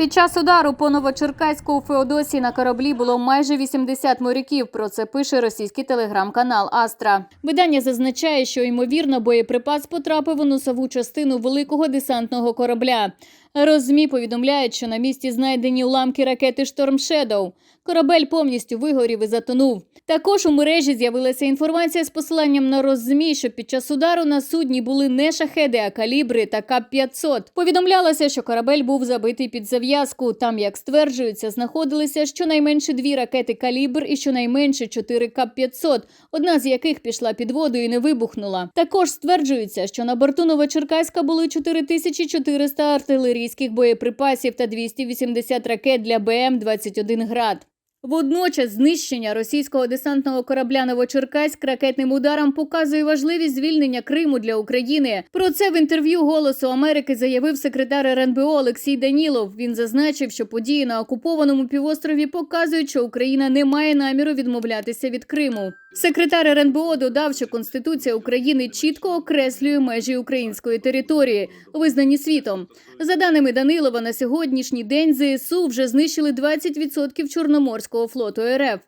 Під час удару по Новочеркаську Феодосії на кораблі було майже 80 моряків. Про це пише російський телеграм-канал Астра. Видання зазначає, що ймовірно боєприпас потрапив у носову частину великого десантного корабля. Розмі повідомляють, що на місці знайдені уламки ракети Шторм Шедоу. Корабель повністю вигорів і затонув. Також у мережі з'явилася інформація з посиланням на роззмі, що під час удару на судні були не шахеди, а калібри та КАП-500. Повідомлялося, що корабель був забитий під зав'язку. Там, як стверджується, знаходилися щонайменше дві ракети калібр і щонайменше чотири КАП-500, одна з яких пішла під воду і не вибухнула. Також стверджується, що на борту Новочеркаська були 4400 артилерійських боєприпасів та 280 ракет для БМ-21 «Град». Водночас знищення російського десантного корабля Новочеркаськ ракетним ударом показує важливість звільнення Криму для України. Про це в інтерв'ю Голосу Америки заявив секретар РНБО Олексій Данілов. Він зазначив, що події на окупованому півострові показують, що Україна не має наміру відмовлятися від Криму. Секретар РНБО додав, що Конституція України чітко окреслює межі української території, визнані світом. За даними Данилова, на сьогоднішній день ЗСУ вже знищили 20% Чорноморського флоту РФ.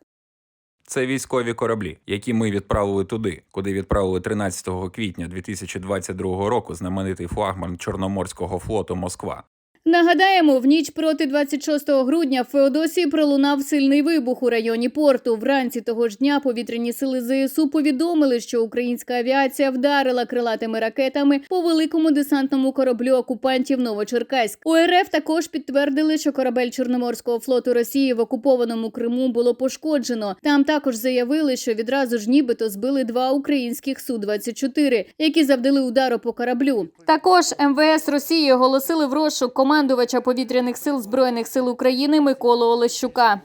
Це військові кораблі, які ми відправили туди, куди відправили 13 квітня 2022 року знаменитий флагман Чорноморського флоту Москва. Нагадаємо, в ніч проти 26 грудня в Феодосії пролунав сильний вибух у районі порту. Вранці того ж дня повітряні сили ЗСУ повідомили, що українська авіація вдарила крилатими ракетами по великому десантному кораблю окупантів Новочеркаськ. У РФ також підтвердили, що корабель Чорноморського флоту Росії в окупованому Криму було пошкоджено. Там також заявили, що відразу ж нібито збили два українських су 24 які завдали удару по кораблю. Також МВС Росії оголосили в розшук командувача повітряних сил збройних сил України Миколу Олещука.